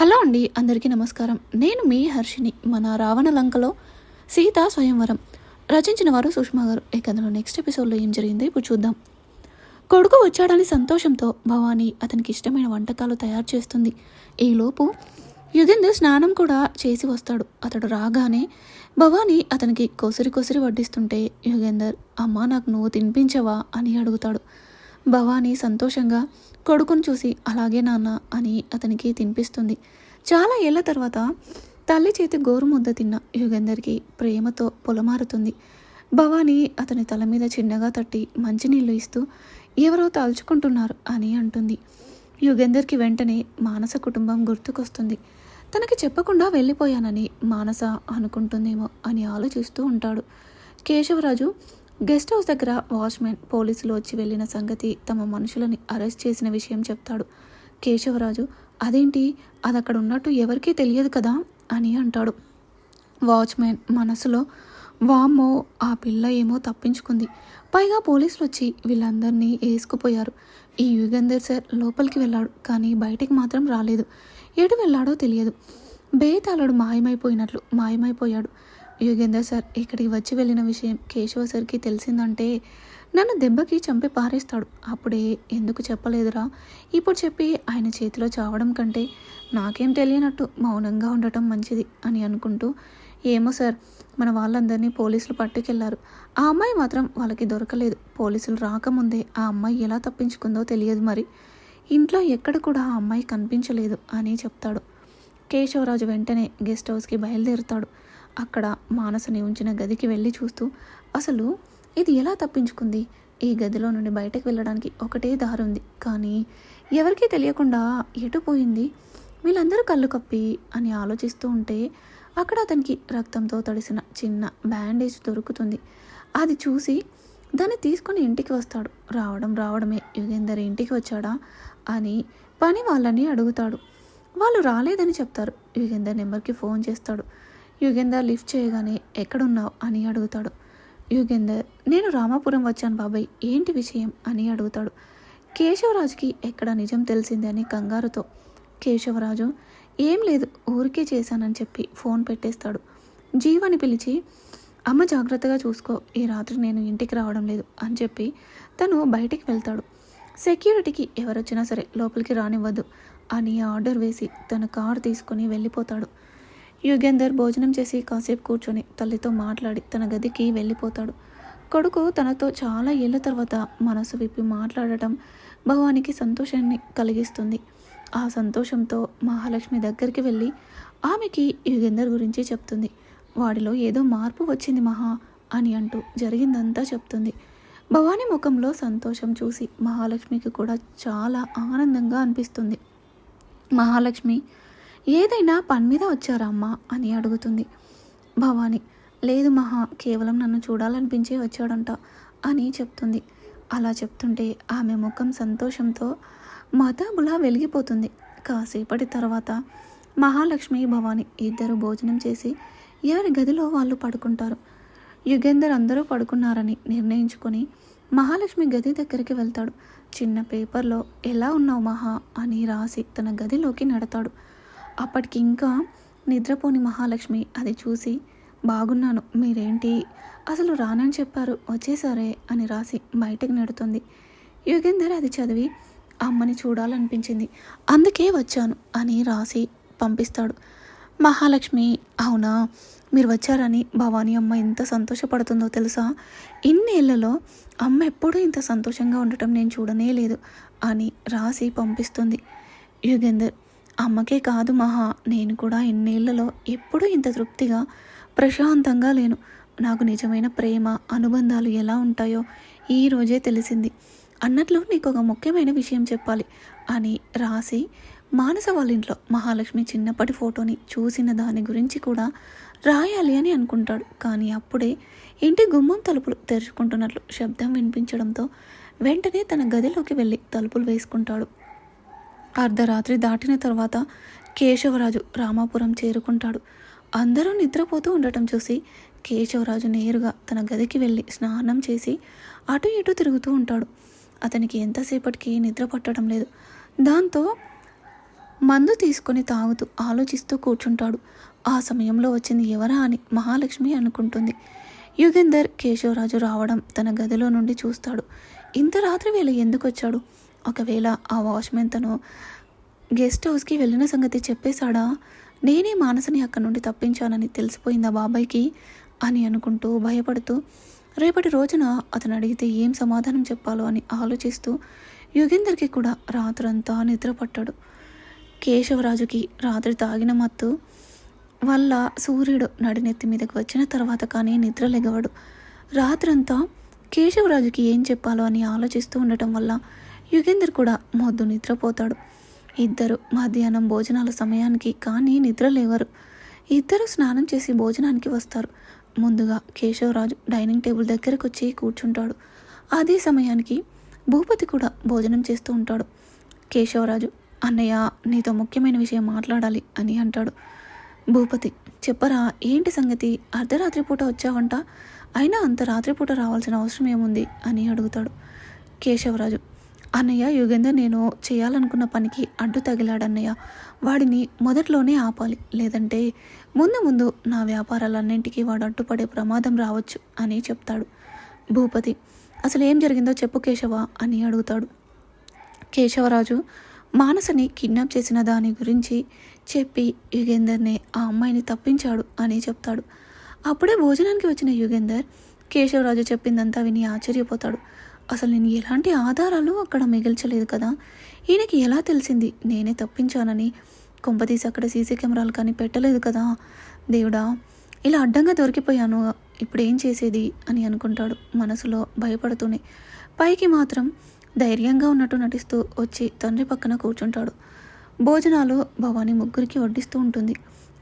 Hello అండి అందరికీ నమస్కారం. నేను మీ హర్షిని. మన రావణ లంకలో సీతా స్వయంవరం రచించిన వారు సుష్మా గారు. ఇక అందులో నెక్స్ట్ ఎపిసోడ్లో ఏం జరిగిందో ఇప్పుడు చూద్దాం. కొడుకు వచ్చాడని సంతోషంతో భవానీ అతనికి ఇష్టమైన వంటకాలు తయారు చేస్తుంది. ఈలోపు యుగేందర్ స్నానం కూడా చేసి వస్తాడు. అతడు రాగానే భవానీ అతనికి కొసిరి కొసిరి వడ్డిస్తుంటే యుగేందర్ అమ్మా నాకు నువ్వు తినిపించవా? అని అడుగుతాడు. భవానీ సంతోషంగా కొడుకును చూసి అలాగే నాన్న అని అతనికి తినిపిస్తుంది. చాలా ఏళ్ళ తర్వాత తల్లి చేతి గోరు ముద్ద తిన్న యుగంధర్కి ప్రేమతో పొలమారుతుంది. భవానీ అతని తల మీద చిన్నగా తట్టి మంచినీళ్ళు ఇస్తూ ఎవరో తలుచుకుంటున్నారు అని అంటుంది. యుగేందర్కి వెంటనే మానస కుటుంబం గుర్తుకొస్తుంది. తనకి చెప్పకుండా వెళ్ళిపోయానని మానస అనుకుంటుందేమో అని ఆలోచిస్తూ ఉంటాడు. కేశవరాజు గెస్ట్ హౌస్ దగ్గర వాచ్మెన్ పోలీసులు వచ్చి వెళ్ళిన సంగతి తమ మనుషులని అరెస్ట్ చేసిన విషయం చెప్తాడు. కేశవరాజు అదేంటి? అది అక్కడ ఉన్నట్టు ఎవరికీ తెలియదు కదా? అని అంటాడు. వాచ్మెన్ మనసులో వామ్మో ఆ పిల్ల ఏమో తప్పించుకుంది. పైగా పోలీసులు వచ్చి వీళ్ళందరినీ వేసుకుపోయారు ఈ యుగంధర్ సార్ లోపలికి వెళ్ళాడు కానీ బయటికి మాత్రం రాలేదు. ఎటు వెళ్ళాడో తెలియదు. బేతాళుడు మాయమైపోయినట్లు మాయమైపోయాడు. యుగేందర్ సార్ ఇక్కడికి వచ్చి వెళ్ళిన విషయం కేశవ సార్కి తెలిసిందంటే నన్ను దెబ్బకి చంపి పారేస్తాడు. అప్పుడే ఎందుకు చెప్పలేదురా? ఇప్పుడు చెప్పి ఆయన చేతిలో చావడం కంటే నాకేం తెలియనట్టు మౌనంగా ఉండటం మంచిది అని అనుకుంటూ ఏమో సార్ మన వాళ్ళందరినీ పోలీసులు పట్టుకెళ్ళారు. ఆ అమ్మాయి మాత్రం వాళ్ళకి దొరకలేదు. పోలీసులు రాకముందే ఆ అమ్మాయి ఎలా తప్పించుకుందో తెలియదు మరి. ఇంట్లో ఎక్కడ కూడా ఆ అమ్మాయి కనిపించలేదు అని చెప్తాడు. కేశవరాజు వెంటనే గెస్ట్ హౌస్కి బయలుదేరుతాడు. అక్కడ మానసని ఉంచిన గదికి వెళ్ళి చూస్తూ అసలు ఇది ఎలా తప్పించుకుంది? ఈ గదిలో నుండి బయటకు వెళ్ళడానికి ఒకటే దారి ఉంది. కానీ ఎవరికీ తెలియకుండా ఎటు పోయింది? వీళ్ళందరూ కళ్ళు కప్పి అని ఆలోచిస్తూ ఉంటే అక్కడ అతనికి రక్తంతో తడిసిన చిన్న బ్యాండేజ్ దొరుకుతుంది. అది చూసి దాన్ని తీసుకొని ఇంటికి వస్తాడు. రావడం రావడమే. యుగేందర్ ఇంటికి వచ్చాడా అని పని వాళ్ళని అడుగుతాడు. వాళ్ళు రాలేదని చెప్తారు. యుగేందర్ నెంబర్కి ఫోన్ చేస్తాడు. యుగేందర్ లిఫ్ట్ చేయగానే ఎక్కడున్నావు? అని అడుగుతాడు. యుగేందర్ నేను రామాపురం వచ్చాను బాబాయ్ ఏంటి విషయం? అని అడుగుతాడు. కేశవరాజుకి ఎక్కడ నిజం తెలిసింది అని కంగారుతో. కేశవరాజు ఏం లేదు ఊరికే చేశానని చెప్పి ఫోన్ పెట్టేస్తాడు. జీవని పిలిచి అమ్మ జాగ్రత్తగా చూసుకో ఈ రాత్రి నేను ఇంటికి రావడం లేదు అని చెప్పి తను బయటికి వెళ్తాడు. సెక్యూరిటీకి ఎవరొచ్చినా సరే లోపలికి రానివ్వద్దు అని ఆర్డర్ వేసి తన కారు తీసుకొని వెళ్ళిపోతాడు. యుగేందర్ భోజనం చేసి కాసేపు కూర్చొని తల్లితో మాట్లాడి తన గదికి వెళ్ళిపోతాడు. కొడుకు తనతో చాలా ఏళ్ళ తర్వాత మనసు విప్పి మాట్లాడటం భవానికి సంతోషాన్ని కలిగిస్తుంది. ఆ సంతోషంతో మహాలక్ష్మి దగ్గరికి వెళ్ళి ఆమెకి యుగేందర్ గురించి చెప్తుంది. వాడిలో ఏదో మార్పు వచ్చింది మహా అని అంటూ జరిగిందంతా చెప్తుంది. భవానీ ముఖంలో సంతోషం చూసి మహాలక్ష్మికి కూడా చాలా ఆనందంగా అనిపిస్తుంది. మహాలక్ష్మి ఏదైనా పని మీద వచ్చారా అమ్మా? అని అడుగుతుంది. భవాని లేదు మహా కేవలం నన్ను చూడాలనిపించే వచ్చాడంట అని చెప్తుంది. అలా చెప్తుంటే ఆమె ముఖం సంతోషంతో మతాబులా వెలిగిపోతుంది. కాసేపటి తర్వాత మహాలక్ష్మి భవాని ఇద్దరు భోజనం చేసి ఎవరి గదిలో వాళ్ళు పడుకుంటారు. యుగేందర్ అందరూ పడుకున్నారని నిర్ణయించుకొని మహాలక్ష్మి గది దగ్గరికి వెళ్తాడు. చిన్న పేపర్లో ఎలా ఉన్నావు మహా? అని రాసి తన గదిలోకి నడతాడు. అప్పటికి ఇంకా నిద్రపోని మహాలక్ష్మి అది చూసి బాగున్నాను మీరేంటి? అసలు రానని చెప్పారు వచ్చేసారే అని రాసి బయటకు నెడుతుంది. యుగేందర్ అది చదివి అమ్మని చూడాలనిపించింది. అందుకే వచ్చాను అని రాసి పంపిస్తాడు. మహాలక్ష్మి అవునా? మీరు వచ్చారని భవానీ అమ్మ ఎంత సంతోషపడుతుందో తెలుసా? ఇన్నేళ్ళలో అమ్మ ఎప్పుడూ ఇంత సంతోషంగా ఉండటం నేను చూడనే లేదు అని రాసి పంపిస్తుంది. యుగేందర్ అమ్మకే కాదు మహా నేను కూడా ఇన్నేళ్ళలో ఎప్పుడూ ఇంత తృప్తిగా ప్రశాంతంగా లేను. నాకు నిజమైన ప్రేమ అనుబంధాలు ఎలా ఉంటాయో ఈ రోజే తెలిసింది. అన్నట్లు నీకు ఒక ముఖ్యమైన విషయం చెప్పాలి అని రాసి మానస వాళ్ళ ఇంట్లో మహాలక్ష్మి చిన్నప్పటి ఫోటోని చూసిన దాని గురించి కూడా రాయాలి అని అనుకుంటాడు. కానీ అప్పుడే ఇంటి గుమ్మం తలుపులు తెరుచుకుంటున్నట్లు శబ్దం వినిపించడంతో వెంటనే తన గదిలోకి వెళ్ళి తలుపులు వేసుకుంటాడు. అర్ధరాత్రి దాటిన తర్వాత కేశవరాజు రామాపురం చేరుకుంటాడు. అందరూ నిద్రపోతూ ఉండటం చూసి కేశవరాజు నేరుగా తన గదికి వెళ్ళి స్నానం చేసి అటు ఇటు తిరుగుతూ ఉంటాడు. అతనికి ఎంతసేపటికి నిద్ర పట్టడం లేదు. దాంతో మందు తీసుకొని తాగుతూ ఆలోచిస్తూ కూర్చుంటాడు. ఆ సమయంలో వచ్చింది ఎవరా అని మహాలక్ష్మి అనుకుంటుంది. యుగేందర్ కేశవరాజు రావడం తన గదిలో నుండి చూస్తాడు. ఇంత రాత్రి వేళ ఎందుకు వచ్చాడు ఒకవేళ ఆ వాచ్మెన్ తను గెస్ట్ హౌస్కి వెళ్ళిన సంగతి చెప్పేశాడా? నేనే మానసని అక్కడి నుండి తప్పించానని తెలిసిపోయిందా బాబాయ్కి? అని అనుకుంటూ భయపడుతూ రేపటి రోజున అతను అడిగితే ఏం సమాధానం చెప్పాలో అని ఆలోచిస్తూ యుగేందర్కి కూడా రాత్రంతా నిద్ర పట్టాడు కేశవరాజుకి రాత్రి తాగిన మత్తు వల్ల సూర్యుడు నడినెత్తి మీదకి వచ్చిన తర్వాత కానీ నిద్ర లెగవడు. రాత్రంతా కేశవరాజుకి ఏం చెప్పాలో అని ఆలోచిస్తూ ఉండటం వల్ల యుగేందర్ కూడా మొద్దు నిద్రపోతాడు. ఇద్దరు మధ్యాహ్నం భోజనాల సమయానికి కానీ నిద్ర లేవరు. ఇద్దరు స్నానం చేసి భోజనానికి వస్తారు. ముందుగా కేశవరాజు డైనింగ్ టేబుల్ దగ్గరకు వచ్చి కూర్చుంటాడు. అదే సమయానికి భూపతి కూడా భోజనం చేస్తూ ఉంటాడు. కేశవరాజు అన్నయ్య నీతో ముఖ్యమైన విషయం మాట్లాడాలి అని అంటాడు. భూపతి చెప్పరా ఏంటి సంగతి? అర్ధరాత్రి పూట వచ్చావంట? అయినా అంత రాత్రిపూట రావాల్సిన అవసరం ఏముంది? అని అడుగుతాడు. కేశవరాజు అన్నయ్య యుగేందర్ నేను చేయాలనుకున్న పనికి అడ్డు తగిలాడన్నయ్య వాడిని మొదట్లోనే ఆపాలి లేదంటే ముందు ముందు నా వ్యాపారాలన్నింటికీ వాడు అడ్డుపడే ప్రమాదం రావచ్చు అని చెప్తాడు. భూపతి అసలు ఏం జరిగిందో చెప్పు కేశవ అని అడుగుతాడు. కేశవరాజు మానసని కిడ్నాప్ చేసిన దాని గురించి చెప్పి యుగేందర్ని ఆ అమ్మాయిని తప్పించాడు అని చెప్తాడు. అప్పుడే భోజనానికి వచ్చిన యుగేందర్ కేశవరాజు చెప్పిందంతా విని ఆశ్చర్యపోతాడు. అసలు నేను ఎలాంటి ఆధారాలు అక్కడ మిగిల్చలేదు కదా? ఈయనకి ఎలా తెలిసింది? నేనే తప్పించానని. కొంపతీసి అక్కడ సీసీ కెమెరాలు కానీ పెట్టలేదు కదా? దేవుడా ఇలా అడ్డంగా దొరికిపోయాను. ఇప్పుడు ఏం చేసేది? అని అనుకుంటాడు మనసులో భయపడుతూనే. పైకి మాత్రం ధైర్యంగా ఉన్నట్టు నటిస్తూ వచ్చి తండ్రి పక్కన కూర్చుంటాడు. భోజనాలు భవానీ ముగ్గురికి వడ్డిస్తూ ఉంటుంది.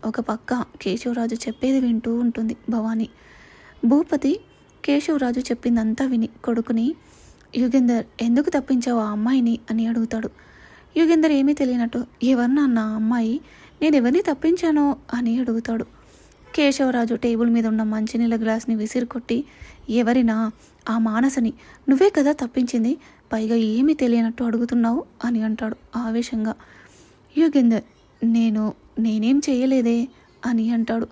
ఒక పక్క కేశవరాజు చెప్పేది వింటూ ఉంటుంది భవానీ. భూపతి కేశవరాజు చెప్పిందంతా విని కొడుకుని యుగేందర్ ఎందుకు తప్పించావు ఆ అమ్మాయిని? అని అడుగుతాడు. యుగేందర్ ఏమీ తెలియనట్టు. ఎవరన్నా అన్న అమ్మాయి? నేను ఎవరిని తప్పించానో? అని అడుగుతాడు. కేశవరాజు టేబుల్ మీద ఉన్న మంచినీళ్ళ గ్లాస్ని విసిరికొట్టి ఎవరినా? ఆ మానసని. నువ్వే కదా తప్పించింది. పైగా ఏమీ తెలియనట్టు అడుగుతున్నావు? అని అంటాడు ఆవేశంగా. యుగేందర్ నేను నేనేం చేయలేదే? అని అంటాడు.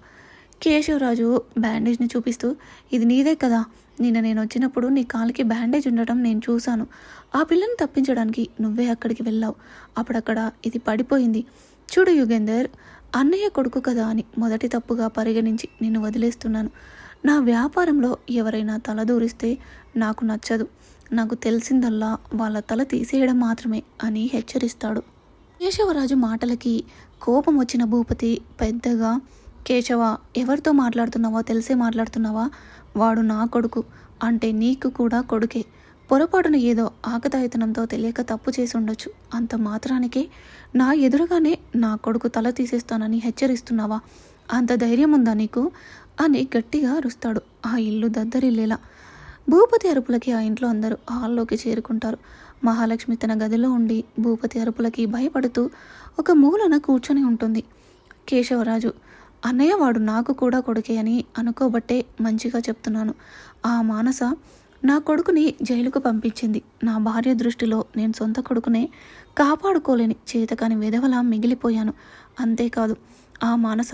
కేశవరాజు బ్యాండేజ్ని చూపిస్తూ ఇది నీదే కదా. నిన్న నేను వచ్చినప్పుడు నీ కాలికి బ్యాండేజ్ ఉండటం నేను చూశాను. ఆ పిల్లని తప్పించడానికి నువ్వే అక్కడికి వెళ్ళావు. అప్పుడక్కడ ఇది పడిపోయింది. చూడు యుగేందర్ అన్నయ్య కొడుకు కదా అని మొదటి తప్పుగా పరిగణించి నిన్ను వదిలేస్తున్నాను. నా వ్యాపారంలో ఎవరైనా తల దూరిస్తే నాకు నచ్చదు. నాకు తెలిసిందల్లా వాళ్ళ తల తీసేయడం మాత్రమే అని హెచ్చరిస్తాడు. కేశవరాజు మాటలకి కోపం వచ్చిన భూపతి పెద్దగా కేశవ ఎవరితో మాట్లాడుతున్నావో తెలిసే మాట్లాడుతున్నావా? వాడు నా కొడుకు అంటే నీకు కూడా కొడుకే. పొరపాటున ఏదో ఆకతాయితనంతో తెలియక తప్పు చేసి ఉండొచ్చు. అంత మాత్రానికే నా ఎదురుగానే నా కొడుకు తల తీసేస్తానని హెచ్చరిస్తున్నావా? అంత ధైర్యం ఉందా నీకు? అని గట్టిగా అరుస్తాడు ఆ ఇల్లు దద్దరిల్లేలా భూపతి అరుపులకి ఆ ఇంట్లో అందరూ హాల్లోకి చేరుకుంటారు. మహాలక్ష్మి తన గదిలో ఉండి భూపతి అరుపులకి భయపడుతూ ఒక మూలన కూర్చొని ఉంటుంది. కేశవరాజు అన్నయ్య వాడు నాకు కూడా కొడుకే అని అనుకోబట్టే మంచిగా చెప్తున్నాను. ఆ మానస నా కొడుకుని జైలుకు పంపించింది. నా భార్య దృష్టిలో నేను సొంత కొడుకునే కాపాడుకోలేని చేతకాని విధవలా మిగిలిపోయాను. అంతేకాదు ఆ మానస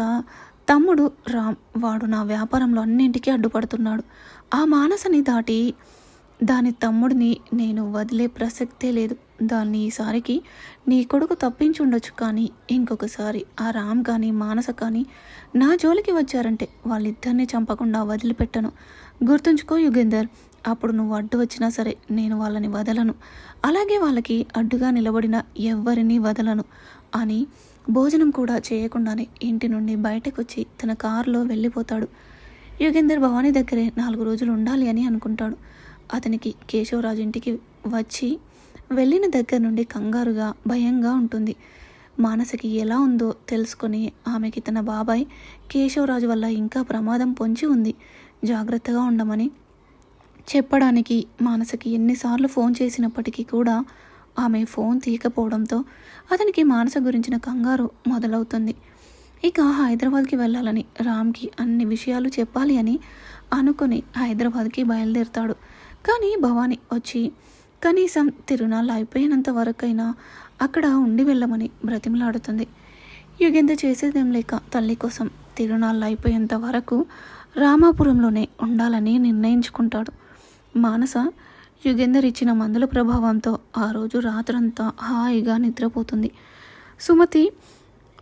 తమ్ముడు రామ్ వాడు నా వ్యాపారంలో అన్నింటికీ అడ్డుపడుతున్నాడు. ఆ మానసని దాటి దాని తమ్ముడిని నేను వదిలే ప్రసక్తే లేదు. దాన్ని ఈసారికి నీ కొడుకు తప్పించుండొచ్చు కానీ ఇంకొకసారి ఆ రామ్ కానీ మానస కానీ నా జోలికి వచ్చారంటే వాళ్ళిద్దరిని చంపకుండా వదిలిపెట్టను. గుర్తుంచుకో యుగేందర్ అప్పుడు నువ్వు అడ్డు వచ్చినా సరే నేను వాళ్ళని వదలను. అలాగే వాళ్ళకి అడ్డుగా నిలబడిన ఎవ్వరిని వదలను అని భోజనం కూడా చేయకుండానే ఇంటి నుండి బయటకు వచ్చి తన కారులో వెళ్ళిపోతాడు. యుగేందర్ భవానీ దగ్గరే నాలుగు రోజులు ఉండాలి అని అనుకుంటాడు. అతనికి కేశవరాజు ఇంటికి వచ్చి వెళ్ళిన దగ్గర నుండి కంగారుగా భయంగా ఉంటుంది. మానసకి ఎలా ఉందో తెలుసుకొని ఆమెకి తన బాబాయ్ కేశవరాజు వల్ల ఇంకా ప్రమాదం పొంచి ఉంది. జాగ్రత్తగా ఉండమని చెప్పడానికి మానసకి ఎన్నిసార్లు ఫోన్ చేసినప్పటికీ కూడా ఆమె ఫోన్ తీయకపోవడంతో అతనికి మానస గురించిన కంగారు మొదలవుతుంది. ఇక హైదరాబాద్కి వెళ్ళాలని రామ్కి అన్ని విషయాలు చెప్పాలి అని అనుకుని హైదరాబాద్కి బయలుదేరుతాడు. కానీ భవానీ వచ్చి కనీసం తిరునాళ్ళు అయిపోయినంత వరకైనా అక్కడ ఉండి వెళ్ళమని బ్రతిమలాడుతుంది. యుగేంద్ర చేసేదేం లేక తల్లి కోసం తిరునాళ్ళు అయిపోయేంత వరకు రామాపురంలోనే ఉండాలని నిర్ణయించుకుంటాడు. మానస యుగేందర్ ఇచ్చిన మందుల ప్రభావంతో ఆ రోజు రాత్రంతా హాయిగా నిద్రపోతుంది. సుమతి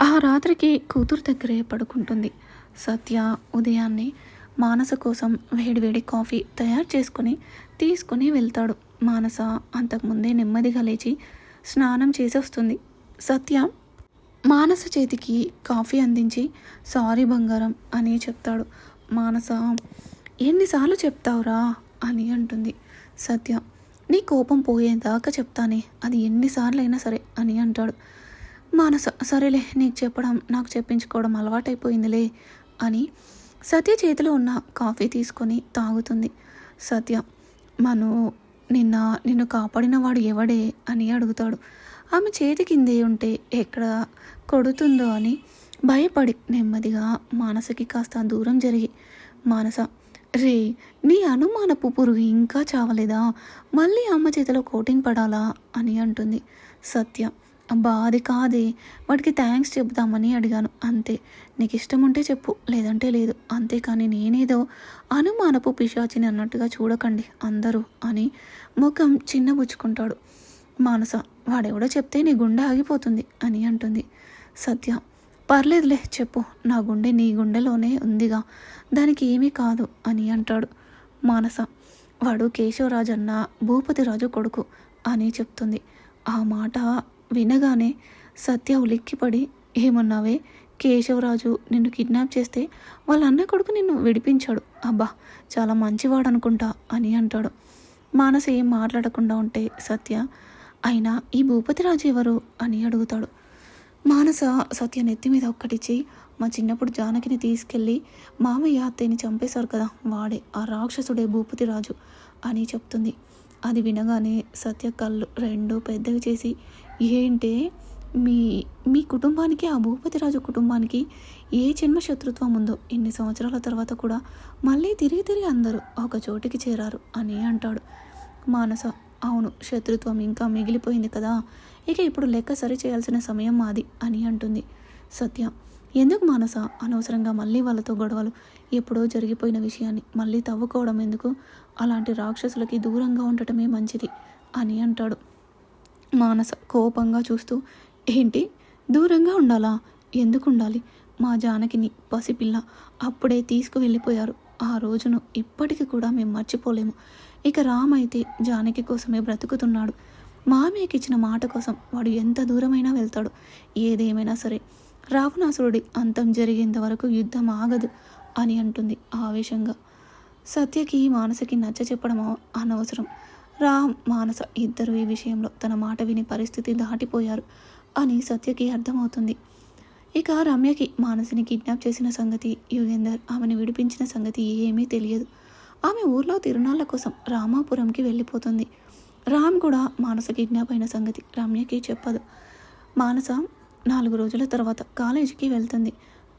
ఆ రాత్రికి కూతురు దగ్గరే పడుకుంటుంది. సత్య ఉదయాన్నే మానస కోసం వేడివేడి కాఫీ తయారు చేసుకొని తీసుకుని వెళ్తాడు. మానస అంతకుముందే నెమ్మదిగా లేచి స్నానం చేసి వస్తుంది సత్య మానస చేతికి కాఫీ అందించి సారీ బంగారం అని చెప్తాడు. మానస ఎన్నిసార్లు చెప్తావురా అని అంటుంది. సత్య నీ కోపం పోయేదాకా చెప్తానే అది ఎన్నిసార్లు అయినా సరే అని అంటాడు. మానస సరేలే నీకు చెప్పడం నాకు చెప్పించుకోవడం అలవాటైపోయిందిలే అని సత్య చేతిలో ఉన్న కాఫీ తీసుకొని తాగుతుంది. సత్య మను నిన్న నిన్ను కాపాడిన వాడు ఎవడే? అని అడుగుతాడు. ఆమె చేతి కిందే ఉంటే ఎక్కడ కొడుతుందో అని భయపడి నెమ్మదిగా మానసకి కాస్త దూరం జరిగి మానస రే నీ అనుమానపు పురుగు ఇంకా చావలేదా? మళ్ళీ అమ్మ చేతిలో కోటింగ్ పడాలా? అని అంటుంది. సత్య అబ్బా అది కాదే. వాడికి థ్యాంక్స్ చెప్తామని అడిగాను. అంతే. నీకు ఇష్టం ఉంటే చెప్పు లేదంటే లేదు. అంతేకాని నేనేదో అనుమానపు పిశాచిని అన్నట్టుగా చూడకండి అందరూ అని ముఖం చిన్నబుచ్చుకుంటాడు. మానస వాడెవడో చెప్తే నీ గుండె ఆగిపోతుంది అని అంటుంది. సత్య పర్లేదులే చెప్పు. నా గుండె నీ గుండెలోనే ఉందిగా. దానికి ఏమీ కాదు అని అంటాడు. మానస వాడు కేశవరాజు అన్న భూపతిరాజు కొడుకు అని చెప్తుంది. ఆ మాట వినగానే సత్య ఉలిక్కిపడి ఏమన్నావే? కేశవరాజు నిన్ను కిడ్నాప్ చేస్తే వాళ్ళ అన్న కొడుకు నిన్ను విడిపించాడు. అబ్బా చాలా మంచివాడు అనుకుంటా అని అంటాడు. మానస ఏం మాట్లాడకుండా ఉంటే సత్య అయినా ఈ భూపతిరాజు ఎవరు? అని అడుగుతాడు. మానస సత్య నెత్తి మీద ఒక్కటిచ్చి మా చిన్నప్పుడు జానకిని తీసుకెళ్ళి మామయ్య అత్తయ్యని చంపేశారు కదా వాడే ఆ రాక్షసుడే భూపతిరాజు అని చెప్తుంది. అది వినగానే సత్య కళ్ళు రెండు పెద్దవి చేసి ఏంటే? మీ మీ కుటుంబానికి ఆ భూపతిరాజు కుటుంబానికి ఏ జన్మ శత్రుత్వం ఉందో ఇన్ని సంవత్సరాల తర్వాత కూడా మళ్ళీ తిరిగి తిరిగి అందరూ ఒక చోటికి చేరారు అని అంటాడు. మానస అవును శత్రుత్వం ఇంకా మిగిలిపోయింది కదా ఇక ఇప్పుడు లెక్క సరి చేయాల్సిన సమయం మాది అని అంటుంది సత్య. ఎందుకు మానస? అనవసరంగా మళ్ళీ వాళ్ళతో గొడవలు ఎప్పుడో జరిగిపోయిన విషయాన్ని మళ్ళీ తవ్వుకోవడం ఎందుకు? అలాంటి రాక్షసులకి దూరంగా ఉండటమే మంచిది అని అంటాడు. మానస కోపంగా చూస్తూ ఏంటి? దూరంగా ఉండాలా? ఎందుకు ఉండాలి? మా జానకిని పసిపిల్ల అప్పుడే తీసుకువెళ్ళిపోయారు. ఆ రోజును ఇప్పటికి కూడా మేము మర్చిపోలేము. ఇక రామ్ అయితే జానకి కోసమే బ్రతుకుతున్నాడు. మామయ్యకి ఇచ్చిన మాట కోసం వాడు ఎంత దూరమైనా వెళ్తాడు. ఏదేమైనా సరే రావణాసురుడి అంతం జరిగేంత వరకు యుద్ధం ఆగదు అని అంటుంది ఆవేశంగా. సత్యకి మానసకి నచ్చ చెప్పడం అనవసరం. రామ్ మానస ఇద్దరు ఈ విషయంలో తన మాట విని పరిస్థితి దాటిపోయారు అని సత్యకి అర్థమవుతుంది. ఇక రమ్యకి మానసిని కిడ్నాప్ చేసిన సంగతి యుగేందర్ ఆమెను విడిపించిన సంగతి ఏమీ తెలియదు. ఆమె ఊర్లో తిరునాళ్ళ కోసం రామాపురంకి వెళ్ళిపోతుంది. రామ్ కూడా మానస కిడ్నాప్ అయిన సంగతి రమ్యకి చెప్పదు. మానస నాలుగు రోజుల తర్వాత కాలేజీకి వెళ్తుంది.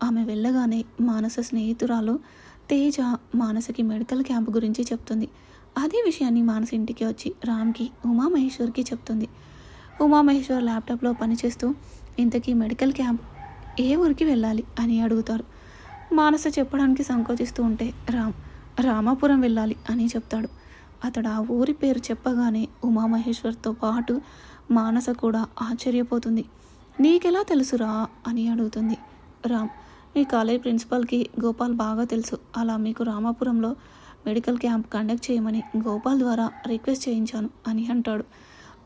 ఆమె వెళ్ళగానే మానస స్నేహితురాలు తేజ మానసకి మెడికల్ క్యాంప్ గురించి చెప్తుంది. అదే విషయాన్ని మానసి ఇంటికి వచ్చి రామ్కి ఉమామహేశ్వర్కి చెప్తుంది. ఉమామహేశ్వర్ ల్యాప్టాప్లో పనిచేస్తూ ఇంతకీ మెడికల్ క్యాంప్ ఏ ఊరికి వెళ్ళాలి? అని అడుగుతారు మానస చెప్పడానికి సంకోచిస్తూ ఉంటే రామ్ రామాపురం వెళ్ళాలి అని చెప్తాడు. అతడు ఆ ఊరి పేరు చెప్పగానే ఉమామహేశ్వర్తో పాటు మానస కూడా ఆశ్చర్యపోతుంది. నీకెలా తెలుసురా అని అడుగుతుంది. రామ్ మీ కాలేజ్ ప్రిన్సిపాల్కి గోపాల్ బాగా తెలుసు. అలా మీకు రామాపురంలో మెడికల్ క్యాంప్ కండక్ట్ చేయమని గోపాల్ ద్వారా రిక్వెస్ట్ చేయించాను అని అంటాడు.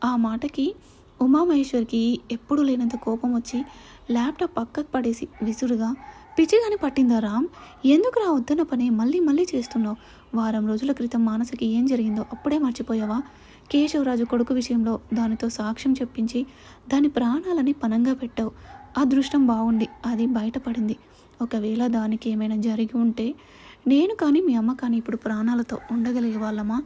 ఆ మాటకి ఉమామహేశ్వర్కి ఎప్పుడు లేనంత కోపం వచ్చి ల్యాప్టాప్ పక్కకు పడేసి విసురుగా పిచ్చిగాని పట్టిందా రామ్? ఎందుకు రా వద్దన్న పని మళ్ళీ మళ్ళీ చేస్తున్నావు? వారం రోజుల క్రితం మానసకి ఏం జరిగిందో అప్పుడే మర్చిపోయావా? కేశవరాజు కొడుకు విషయంలో దానితో సాక్ష్యం చెప్పించి దాని ప్రాణాలని పనంగా పెట్టావు. అదృష్టం బాగుండి అది బయటపడింది. ఒకవేళ దానికి ఏమైనా జరిగి ఉంటే నేను కానీ మీ అమ్మ కానీ ఇప్పుడు ప్రాణాలతో ఉండగలిగే వాళ్ళమా?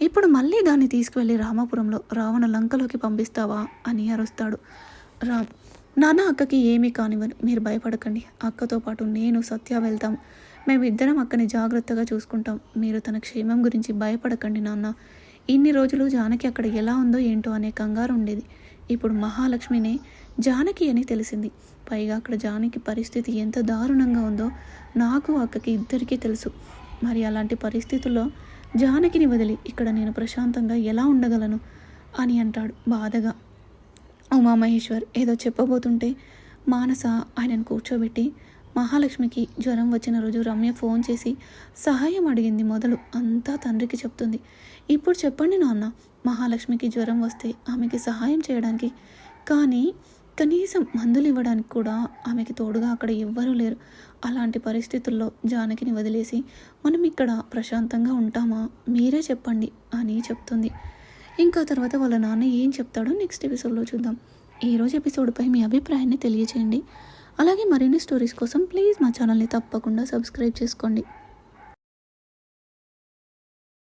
ఇప్పుడు మళ్ళీ దాన్ని తీసుకువెళ్ళి రామాపురంలో రావణ లంకలోకి పంపిస్తావా? అని అరుస్తాడు. రామ్ నాన్న అక్కకి ఏమీ కానివ్వను. మీరు భయపడకండి. అక్కతో పాటు నేను సత్య వెళ్తాం. మేమిద్దరం అక్కని జాగ్రత్తగా చూసుకుంటాం. మీరు తన క్షేమం గురించి భయపడకండి నాన్న. ఇన్ని రోజులు జానకి అక్కడ ఎలా ఉందో ఏంటో అనే కంగారు ఉండేది ఇప్పుడు మహాలక్ష్మినే జానకి అని తెలిసింది. పైగా అక్కడ జానకి పరిస్థితి ఎంత దారుణంగా ఉందో నాకు అక్కకి ఇద్దరికీ తెలుసు. మరి అలాంటి పరిస్థితుల్లో జానకిని వదిలి ఇక్కడ నేను ప్రశాంతంగా ఎలా ఉండగలను అని అంటాడు బాధగా. ఉమామహేశ్వర్ ఏదో చెప్పబోతుంటే మానస ఆయనను కూర్చోబెట్టి మహాలక్ష్మికి జ్వరం వచ్చిన రోజు రమ్య ఫోన్ చేసి సహాయం అడిగింది మొదలు అంతా తండ్రికి చెప్తుంది. ఇప్పుడు చెప్పండి నాన్న మహాలక్ష్మికి జ్వరం వస్తే ఆమెకి సహాయం చేయడానికి. కానీ కనీసం మందులు ఇవ్వడానికి కూడా ఆమెకి తోడుగా అక్కడ ఎవ్వరూ లేరు. అలాంటి పరిస్థితుల్లో జానకిని వదిలేసి మనం ఇక్కడ ప్రశాంతంగా ఉంటామా? మీరే చెప్పండి అని చెప్తుంది. ఇంకా తర్వాత వాళ్ళ నాన్న ఏం చెప్తాడో నెక్స్ట్ ఎపిసోడ్లో చూద్దాం. ఈరోజు ఎపిసోడ్పై మీ అభిప్రాయాన్ని తెలియచేయండి. అలాగే మరిన్ని స్టోరీస్ కోసం ప్లీజ్ మా ఛానల్ని తప్పకుండా సబ్స్క్రైబ్ చేసుకోండి.